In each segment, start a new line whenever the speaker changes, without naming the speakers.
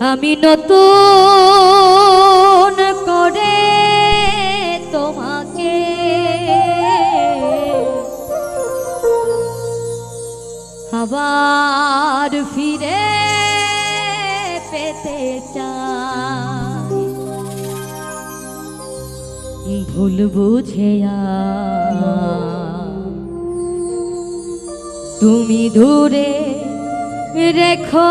আমি নতুন করে তোমাকে। আবার ফিরে পেতে চাই। ভুল বুঝে তুমি দূরে রেখো।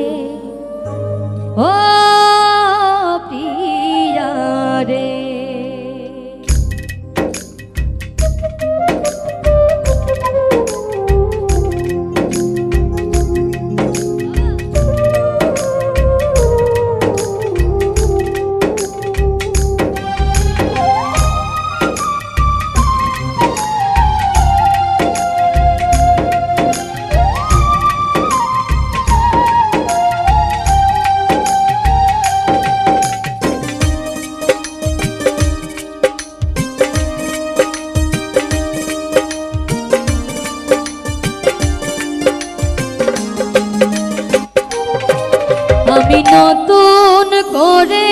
নতুন করে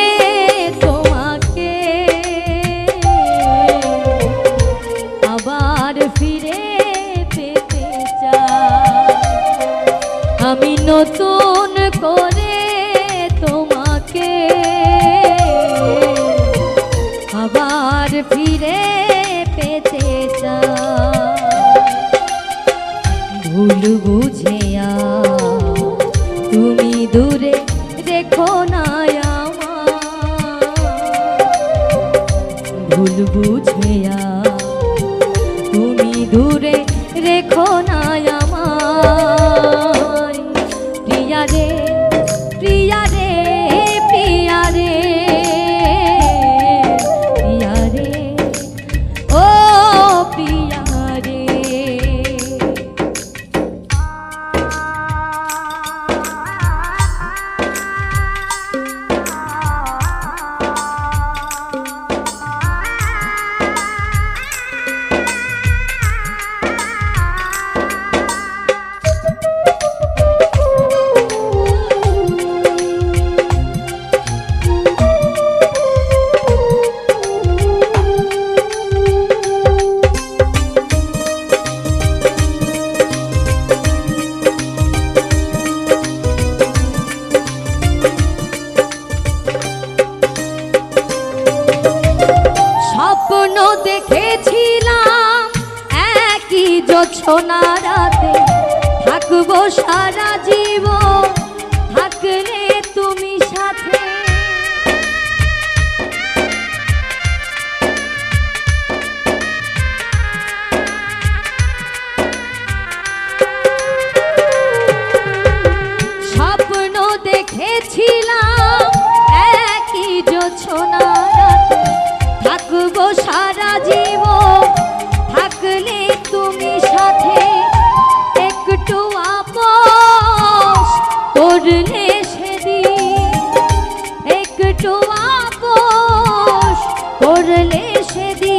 তোমাকে, আবার ফিরে পেতে চাই। আমি নতুন করে তোমাকে, আবার ফিরে পেতে চাই। ভুল বুঝেয়া তুমি দূরে রেখো জোছনা রাতে থাকব সারা জীবন। সেদিন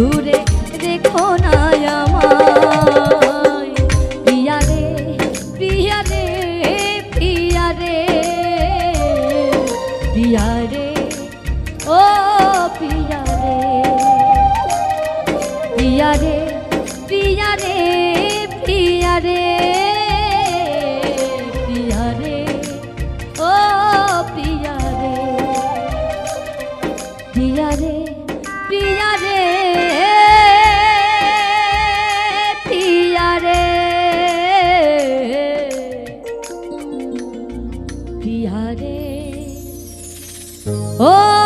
দূরে রেখো না আমায়। পিয়া রে পিয়া রে পিয়া রে পিয়া রে। পিহারে ও